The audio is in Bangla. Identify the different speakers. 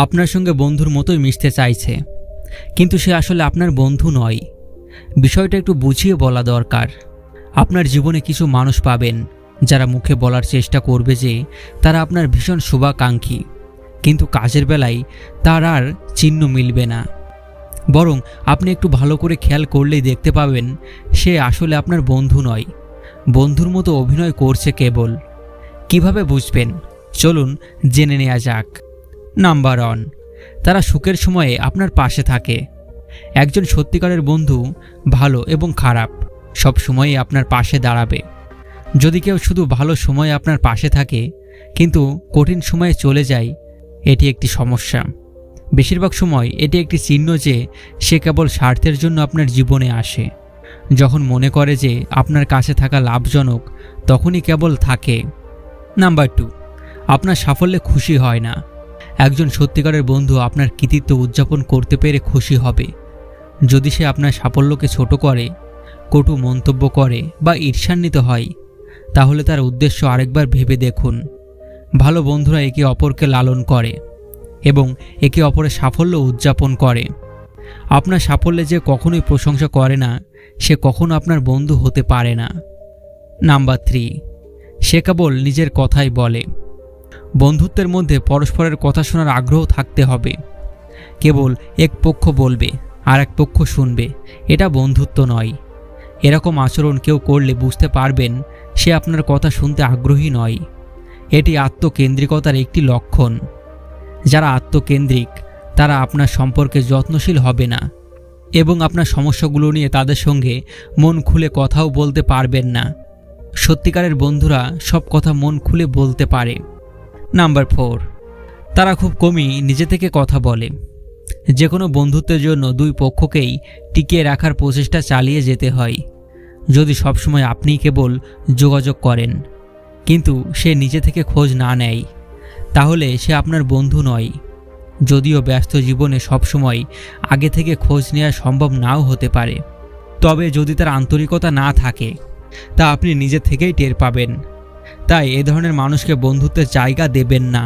Speaker 1: আপনার সঙ্গে বন্ধুর মতোই মিশতে চাইছে। কিন্তু সে আসলে আপনার বন্ধু নয়। বিষয়টা একটু বুঝিয়ে বলা দরকার। আপনার জীবনে কিছু মানুষ পাবেন, যারা মুখে বলার চেষ্টা করবে যে তারা আপনার ভীষণ শুভাকাঙ্ক্ষী। কিন্তু কাজের বেলায় তার আর চিহ্ন মিলবে না। বরং আপনি একটু ভালো করে খেয়াল করলেই দেখতে পাবেন, সে আসলে আপনার বন্ধু নয়। বন্ধুর মতো অভিনয় করছে কেবল। কীভাবে বুঝবেন? চলুন জেনে নেওয়া যাক। নাম্বার ওয়ান, তারা সুখের সময়ে আপনার পাশে থাকে। একজন সত্যিকারের বন্ধু ভালো এবং খারাপ সব সময়ই আপনার পাশে দাঁড়াবে। যদি কেউ শুধু ভালো সময়ে আপনার পাশে থাকে, কিন্তু কঠিন সময়ে চলে যায়, এটি একটি সমস্যা। বেশিরভাগ সময় এটি একটি চিহ্ন যে সে কেবল স্বার্থের জন্য আপনার জীবনে আসে। যখন মনে করে যে আপনার কাছে থাকা লাভজনক, তখনই কেবল থাকে। নাম্বার টু, আপনার সাফল্যে খুশি হয় না। একজন সত্যিকারের বন্ধু আপনার কৃতিত্ব উদযাপন করতে পেরে খুশি হবে। যদি সে আপনার সাফল্যকে ছোট করে, কটু মন্তব্য করে বা ঈর্ষান্বিত হয়, তাহলে তার উদ্দেশ্য আরেকবার ভেবে দেখুন। ভালো বন্ধুরা একে অপরকে লালন করে এবং একে অপরের সাফল্য উদযাপন করে। আপনার সাফল্যে যে কখনোই প্রশংসা করে না, সে কখনো আপনার বন্ধু হতে পারে না। নাম্বার থ্রি, সে কেবল নিজের কথাই বলে। বন্ধুত্বের মধ্যে পরস্পরের কথা শোনার আগ্রহ থাকতে হবে। কেবল এক পক্ষ বলবে, আর এক পক্ষ শুনবে। এটা বন্ধুত্ব নয়। এরকম আচরণ কেউ করলে বুঝতে পারবেন, সে আপনার কথা শুনতে আগ্রহী নয়। এটি আত্মকেন্দ্রিকতার একটি লক্ষণ। যারা আত্মকেন্দ্রিক, তারা আপনার সম্পর্কে যত্নশীল হবে না এবং আপনার সমস্যাগুলো নিয়ে তাদের সঙ্গে মন খুলে কথাও বলতে পারবেন না। সত্যিকারের বন্ধুরা সব কথা মন খুলে বলতে পারে। Number four. তারা খুব কমই নিজে থেকে কথা বলে। যে কোনো বন্ধুত্বের জন্য দুই পক্ষকেই টিকিয়ে রাখার প্রচেষ্টা চালিয়ে যেতে হয়। যদি সবসময় আপনি কেবল যোগাযোগ করেন, কিন্তু সে নিজে থেকে খোঁজ না নেয়, তাহলে সে আপনার বন্ধু নয়। যদিও ব্যস্ত জীবনে সবসময় আগে থেকে খোঁজ নেওয়া সম্ভব নাও হতে পারে। তবে যদি তার আন্তরিকতা না থাকে, তা আপনি নিজে থেকেই টের পাবেন। তাই এ ধরনের মানুষকে বন্ধুত্বের জায়গা দেবেন না।